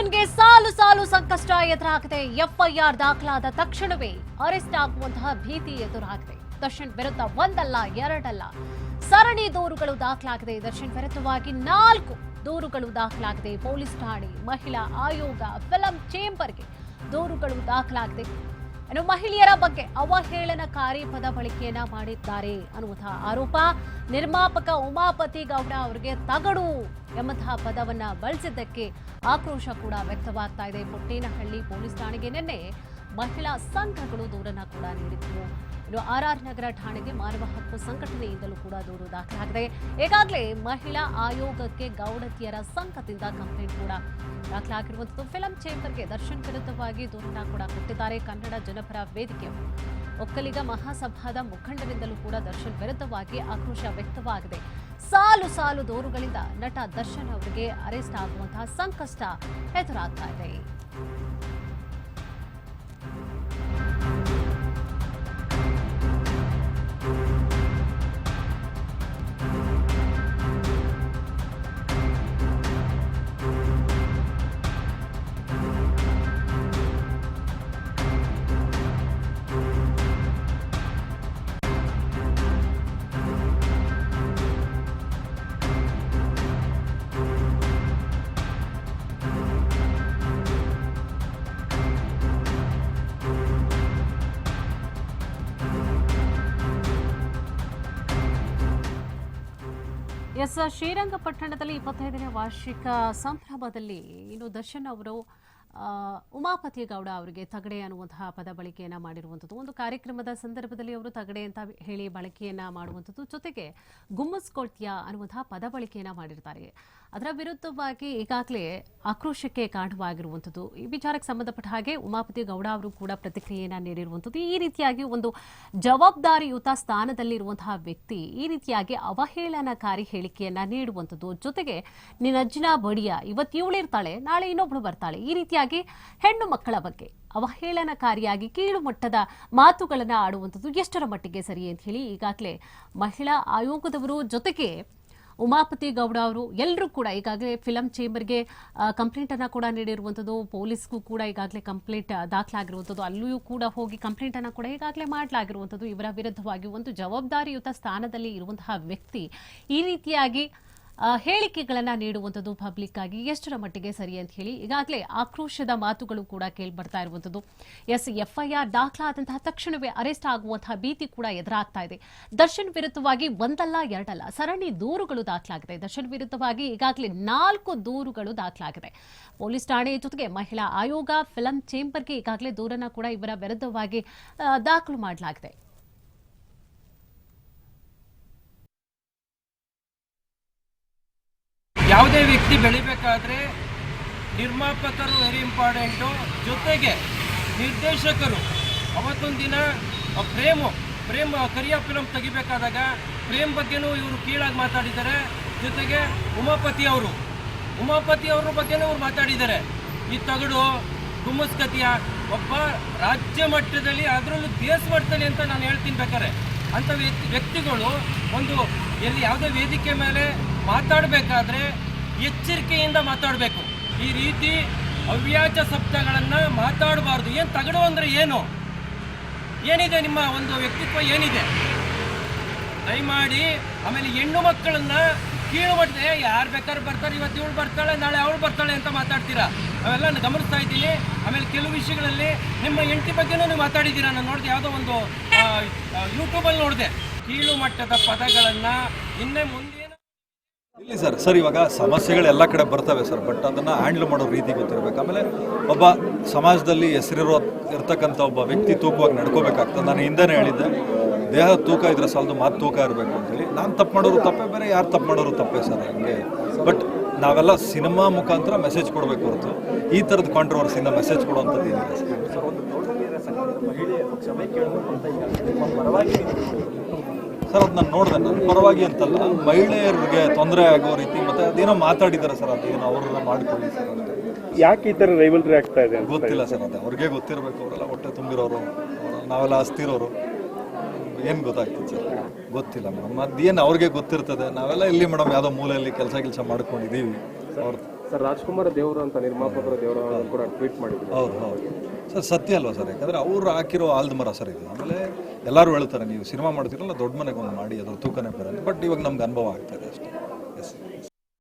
ದರ್ಶನ್ಗೆ ಸಾಲು ಸಾಲು ಸಂಕಷ್ಟ ಎದುರಾಗಿದೆ ಎಫ್ಐಆರ್ ದಾಖಲಾದ ತಕ್ಷಣವೇ ಅರೆಸ್ಟ್ ಆಗುವಂತಹ ಭೀತಿ ಎದುರಾಗಿದೆ. ದರ್ಶನ್ ವಿರುದ್ಧ ಒಂದಲ್ಲ, ಎರಡಲ್ಲ. ಸರಣಿ ದೂರುಗಳು ದಾಖಲಾಗಿದೆ. ದರ್ಶನ್ ವಿರುದ್ಧವಾಗಿ ನಾಲ್ಕು ದೂರುಗಳು ದಾಖಲಾಗಿದೆ. ಪೊಲೀಸ್ ಠಾಣೆ, ಮಹಿಳಾ ಆಯೋಗ, ಫಿಲಂ ಚೇಂಬರ್ಗೆ ದೂರುಗಳು ದಾಖಲಾಗಿದೆ. ಇನ್ನು ಮಹಿಳೆಯರ ಬಗ್ಗೆ ಅವಹೇಳನಕಾರಿ ಪದ ಬಳಕೆಯನ್ನ ಮಾಡಿದ್ದಾರೆ ಅನ್ನುವಂತಹ ಆರೋಪ ನಿರ್ಮಾಪಕ ಉಮಾಪತಿ ಗೌಡ ಅವರಿಗೆ ತಗಡು ಎಂಬಂತಹ ಪದವನ್ನ ಬಳಸಿದ್ದಕ್ಕೆ ಆಕ್ರೋಶ ಕೂಡ ವ್ಯಕ್ತವಾಗ್ತಾ ಇದೆ. ಪುಟ್ಟೇನಹಳ್ಳಿ ಪೊಲೀಸ್ ಠಾಣೆಗೆ ನಿನ್ನೆ ಮಹಿಳಾ ಸಂಘಗಳು ದೂರನ್ನ ಕೂಡ ನೀಡಿದ್ವು ಇನ್ನು ಆರ್ ಆರ್ ನಗರ ಠಾಣೆಗೆ ಮಾನವ ಹಕ್ಕು ಸಂಘಟನೆಯಿಂದಲೂ ಕೂಡ ದೂರು ದಾಖಲಾಗಿದೆ. ಈಗಾಗಲೇ ಮಹಿಳಾ ಆಯೋಗಕ್ಕೆ ಗೌಡತಿಯರ ಸಂಘದಿಂದ ಕಂಪ್ಲೇಂಟ್ ಕೂಡ ದಾಖಲಾಗಿರುವಂಥದ್ದು. ಫಿಲಂ ಚೇಂಬರ್ಗೆ ದರ್ಶನ್ ವಿರುದ್ಧವಾಗಿ ದೂರನ್ನ ಕೂಡ ಕೊಟ್ಟಿದ್ದಾರೆ. ಕನ್ನಡ ಜನಪರ ವೇದಿಕೆ ಒಕ್ಕಲಿಗ ಮಹಾಸಭಾದ ಮುಖಂಡರಿಂದಲೂ ಕೂಡ ದರ್ಶನ್ ವಿರುದ್ಧವಾಗಿ ಆಕ್ರೋಶ ವ್ಯಕ್ತವಾಗಿದೆ. ಸಾಲು ಸಾಲು ದೂರುಗಳಿಂದ ನಟ ದರ್ಶನ್ ಅವರಿಗೆ ಅರೆಸ್ಟ್ ಆಗುವಂತಹ ಸಂಕಷ್ಟ ಎದುರಾಗ್ತಾ ಇದೆ. ಎಸ್ ಶ್ರೀರಂಗಪಟ್ಟಣದಲ್ಲಿ ಇಪ್ಪತ್ತೈದನೇ ವಾರ್ಷಿಕ ಸಂಭ್ರಮದಲ್ಲಿ ಇನ್ನು ದರ್ಶನ್ ಅವರು ಉಮಾಪತಿ ಗೌಡ ಅವರಿಗೆ ತಗಡೆ ಅನ್ನುವಂತಹ ಪದ ಬಳಕೆಯನ್ನು ಮಾಡಿರುವಂಥದ್ದು. ಒಂದು ಕಾರ್ಯಕ್ರಮದ ಸಂದರ್ಭದಲ್ಲಿ ಅವರು ತಗಡೆ ಅಂತ ಹೇಳಿ ಬಳಕೆಯನ್ನು ಮಾಡುವಂಥದ್ದು. ಜೊತೆಗೆ ಗುಮ್ಮಸ್ಕೊಳ್ತೀಯ ಅನ್ನುವಂತಹ ಪದ ಬಳಕೆಯನ್ನು ಮಾಡಿರ್ತಾರೆ. ಅದರ ವಿರುದ್ಧವಾಗಿ ಈಗಾಗಲೇ ಆಕ್ರೋಶಕ್ಕೆ ಕಾರಣವಾಗಿರುವಂಥದ್ದು. ಈ ವಿಚಾರಕ್ಕೆ ಸಂಬಂಧಪಟ್ಟ ಹಾಗೆ ಉಮಾಪತಿ ಗೌಡ ಅವರು ಕೂಡ ಪ್ರತಿಕ್ರಿಯೆಯನ್ನು ನೀಡಿರುವಂಥದ್ದು. ಈ ರೀತಿಯಾಗಿ ಒಂದು ಜವಾಬ್ದಾರಿಯುತ ಸ್ಥಾನದಲ್ಲಿರುವಂತಹ ವ್ಯಕ್ತಿ ಈ ರೀತಿಯಾಗಿ ಅವಹೇಳನಕಾರಿ ಹೇಳಿಕೆಯನ್ನು ನೀಡುವಂಥದ್ದು. ಜೊತೆಗೆ ನಿನ್ನಜ್ಜಿನ ಬಡಿಯ ಇವತ್ತು ಇವಳಿರ್ತಾಳೆ ನಾಳೆ ಇನ್ನೊಬ್ಳು ಬರ್ತಾಳೆ. ಈ ರೀತಿಯಾಗಿ ಹೆಣ್ಣು ಮಕ್ಕಳ ಬಗ್ಗೆ ಅವಹೇಳನಕಾರಿಯಾಗಿ ಕೀಳು ಮಟ್ಟದ ಮಾತುಗಳನ್ನು ಆಡುವಂಥದ್ದು ಎಷ್ಟರ ಮಟ್ಟಿಗೆ ಸರಿ ಅಂತ ಹೇಳಿ ಈಗಾಗಲೇ ಮಹಿಳಾ ಆಯೋಗದವರು ಜೊತೆಗೆ ಉಮಾಪತಿ ಗೌಡ ಅವರು ಎಲ್ಲರೂ ಕೂಡ ಈಗಾಗಲೇ ಫಿಲಂ ಚೇಂಬರ್ಗೆ ಕಂಪ್ಲೇಂಟ್ ಅನ್ನ ಕೂಡ ನೀಡಿರುವಂಥದ್ದು, ಪೊಲೀಸ್ಗೂ ಕೂಡ ಈಗಾಗಲೇ ಕಂಪ್ಲೇಂಟ್ ದಾಖಲಾಗಿರುವಂಥದ್ದು, ಅಲ್ಲಿಯೂ ಕೂಡ ಹೋಗಿ ಕಂಪ್ಲೇಂಟ್ ಅನ್ನ ಕೂಡ ಈಗಾಗಲೇ ಮಾಡಲಾಗಿರುವಂಥದ್ದು, ಇವರ ವಿರುದ್ಧವಾಗಿ ಒಂದು ಜವಾಬ್ದಾರಿಯುತ ಸ್ಥಾನದಲ್ಲಿ ಇರುವಂತಹ ವ್ಯಕ್ತಿ ಈ ರೀತಿಯಾಗಿ ಹೇಳಿಕೆಗಳನ್ನ ನೀಡುವಂಥದ್ದು ಪಬ್ಲಿಕ್ ಆಗಿ ಎಷ್ಟರ ಮಟ್ಟಿಗೆ ಸರಿ ಅಂತ ಹೇಳಿ ಈಗಾಗಲೇ ಆಕ್ರೋಶದ ಮಾತುಗಳು ಕೂಡ ಕೇಳ್ಬರ್ತಾ ಇರುವಂಥದ್ದು. ಎಸ್, ಎಫ್ಐಆರ್ ದಾಖಲಾದಂತಹ ತಕ್ಷಣವೇ ಅರೆಸ್ಟ್ ಆಗುವಂತಹ ಭೀತಿ ಕೂಡ ಎದುರಾಗ್ತಾ ಇದೆ. ದರ್ಶನ್ ವಿರುದ್ಧವಾಗಿ ಒಂದಲ್ಲ, ಎರಡಲ್ಲ, ಸರಣಿ ದೂರುಗಳು ದಾಖಲಾಗಿದೆ. ದರ್ಶನ್ ವಿರುದ್ಧವಾಗಿ ಈಗಾಗಲೇ ನಾಲ್ಕು ದೂರುಗಳು ದಾಖಲಾಗಿದೆ. ಪೊಲೀಸ್ ಠಾಣೆ ಜೊತೆಗೆ ಮಹಿಳಾ ಆಯೋಗ ಫಿಲಂ ಚೇಂಬರ್ಗೆ ಈಗಾಗಲೇ ದೂರನ್ನ ಕೂಡ ಇವರ ವಿರುದ್ಧವಾಗಿ ದಾಖಲು ಮಾಡಲಾಗಿದೆ. ವ್ಯಕ್ತಿ ಬೆಳಿಬೇಕಾದ್ರೆ ನಿರ್ಮಾಪಕರು ವೆರಿ ಇಂಪಾರ್ಟೆಂಟು ಜೊತೆಗೆ ನಿರ್ದೇಶಕರು, ಅವತ್ತೊಂದು ದಿನ ಪ್ರೇಮು, ಪ್ರೇಮ್, ಕರಿಯ ಫಿಲಮ್ ತೆಗಿಬೇಕಾದಾಗ ಪ್ರೇಮ್ ಬಗ್ಗೆನೂ ಇವರು ಕೀಳಾಗಿ ಮಾತಾಡಿದ್ದಾರೆ. ಜೊತೆಗೆ ಉಮಾಪತಿ ಅವರು, ಉಮಾಪತಿ ಅವ್ರ ಬಗ್ಗೆನೂ ಇವ್ರು ಮಾತಾಡಿದ್ದಾರೆ. ಈ ತಗಡು ಗುಮ್ಮಸ್ಕತಿಯ ಒಬ್ಬ ರಾಜ್ಯ ಮಟ್ಟದಲ್ಲಿ ಅದರಲ್ಲೂ ದೇಶ ಮಟ್ಟದಲ್ಲಿ ಅಂತ ನಾನು ಹೇಳ್ತೀನಿ ಬೇಕಾರೆ ಅಂಥ ವ್ಯಕ್ತಿ ವ್ಯಕ್ತಿಗಳು ಒಂದು ಎಲ್ಲಿ ಯಾವುದೇ ವೇದಿಕೆ ಮೇಲೆ ಮಾತಾಡಬೇಕಾದ್ರೆ ಎಚ್ಚರಿಕೆಯಿಂದ ಮಾತಾಡಬೇಕು. ಈ ರೀತಿ ಅವ್ಯಾಜ ಶಬ್ದಗಳನ್ನು ಮಾತಾಡಬಾರ್ದು. ಏನು ತಗಡು ಅಂದರೆ ಏನು? ಏನಿದೆ ನಿಮ್ಮ ಒಂದು ವ್ಯಕ್ತಿತ್ವ ಏನಿದೆ? ದಯಮಾಡಿ ಆಮೇಲೆ ಹೆಣ್ಣು ಮಕ್ಕಳನ್ನು ಕೀಳು ಮಾಡಿದೆ ಯಾರು ಬೇಕಾದ್ರೂ ಬರ್ತಾರೆ, ಇವತ್ತು ಇವಳು ಬರ್ತಾಳೆ, ನಾಳೆ ಅವಳು ಬರ್ತಾಳೆ ಅಂತ ಮಾತಾಡ್ತೀರಾ? ಅವೆಲ್ಲ ಗಮನಿಸ್ತಾ ಇದ್ದೀನಿ. ಆಮೇಲೆ ಕೆಲವು ವಿಷಯಗಳಲ್ಲಿ ನಿಮ್ಮ ಹೆಂಡತಿ ಬಗ್ಗೆನೂ ನೀವು ಮಾತಾಡಿದ್ದೀರಾ? ನಾನು ನೋಡಿದೆ, ಯಾವುದೋ ಒಂದು ಯೂಟ್ಯೂಬಲ್ಲಿ ನೋಡಿದೆ. ಕೀಳು ಮಟ್ಟದ ಪದಗಳನ್ನು ಇನ್ನೇ ಮುಂದಿನ ಇಲ್ಲಿ ಸರ್ ಸರ್, ಇವಾಗ ಸಮಸ್ಯೆಗಳು ಎಲ್ಲ ಕಡೆ ಬರ್ತವೆ ಸರ್ ಬಟ್ ಅದನ್ನು ಹ್ಯಾಂಡ್ಲ್ ಮಾಡೋ ರೀತಿ ಗೊತ್ತಿರಬೇಕು. ಆಮೇಲೆ ಒಬ್ಬ ಸಮಾಜದಲ್ಲಿ ಹೆಸರಿರೋ ಇರ್ತಕ್ಕಂಥ ಒಬ್ಬ ವ್ಯಕ್ತಿ ತೂಕವಾಗಿ ನಡ್ಕೋಬೇಕಾಗ್ತದೆ. ನಾನು ಹಿಂದೆನೇ ಹೇಳಿದ್ದೆ, ದೇಹ ತೂಕ ಇದ್ರೆ ಸಾಲದು ಮಾತು ತೂಕ ಇರಬೇಕು ಅಂತೇಳಿ. ನಾನು ತಪ್ಪು ಮಾಡೋರು ತಪ್ಪೇ, ಬೇರೆ ಯಾರು ತಪ್ಪು ಮಾಡೋರು ತಪ್ಪೇ ಸರ್ ಹಂಗೆ. ಬಟ್ ನಾವೆಲ್ಲ ಸಿನಿಮಾ ಮುಖಾಂತರ ಮೆಸೇಜ್ ಕೊಡಬೇಕು ಹೊರತು. ಈ ಥರದ ಕಾಂಟ್ರವರ್ಸಿಂದ ಮೆಸೇಜ್ ಕೊಡುವಂಥದ್ದು ಏನಿಲ್ಲ ಸರ್. ಸರ್ ಅದನ್ನ ನಾನು ನೋಡಿದೆ ನನ್ನ ಪರವಾಗಿ ಅಂತಲ್ಲ ಮಹಿಳೆಯರಿಗೆ ತೊಂದರೆ ಆಗೋ ರೀತಿ ಮತ್ತೆ ಅದೇನೋ ಮಾತಾಡಿದ್ದಾರೆ ಸರ್ ಅದೇನೋ ಅವರೆಲ್ಲ ಮಾಡ್ಕೊಳ್ಳಿ ಸರ್ ಅಂತ. ಯಾಕೆ ಈ ತರ ರೈವಲ್ರಿ ಆಗ್ತಾ ಇದೆ ಗೊತ್ತಿಲ್ಲ ಸರ್ ಅದೇ ಅವ್ರಿಗೆ ಗೊತ್ತಿರಬೇಕು ಅವರೆಲ್ಲ ಹೊಟ್ಟೆ ತುಂಬಿರೋರು ನಾವೆಲ್ಲ ಅಸ್ತಿರೋರು ಏನು ಗೊತ್ತಾಗ್ತದೆ ಸರ್? ಗೊತ್ತಿಲ್ಲ ಮೇಡಮ್. ಅದೇನು ಅವ್ರಿಗೆ ಗೊತ್ತಿರ್ತದೆ? ನಾವೆಲ್ಲ ಇಲ್ಲಿ ಮೇಡಮ್ ಯಾವುದೋ ಮೂಲೆಯಲ್ಲಿ ಕೆಲಸ ಕೆಲಸ ಮಾಡ್ಕೊಂಡಿದ್ದೀವಿ ಅವ್ರ ಸರ್ ರಾಜ್ಕುಮಾರ್ ದೇವರು ಅಂತ ನಿರ್ಮಾಪಕರ ದೇವರು ಕೂಡ ಟ್ವೀಟ್ ಮಾಡಿದ್ರು. ಹೌದು ಹೌದು. ಸರ್, ಸತ್ಯ ಅಲ್ವಾ ಸರ್? ಯಾಕಂದರೆ ಅವ್ರು ಹಾಕಿರೋ ಆಲ್ದ ಮರ ಸರ್ ಇದು. ಆಮೇಲೆ ಎಲ್ಲರೂ ಹೇಳ್ತಾರೆ, ನೀವು ಸಿನಿಮಾ ಮಾಡ್ತೀರಲ್ಲ, ದೊಡ್ಡ ಮನೆಗೆ ಒಂದು ಮಾಡಿ, ಅದ್ರ ತೂಕನೇ ಬೇರೆ ಬಟ್ ಇವಾಗ ನಮ್ಗೆ ಅನುಭವ ಆಗ್ತಾ ಇದೆ ಅಷ್ಟೇ.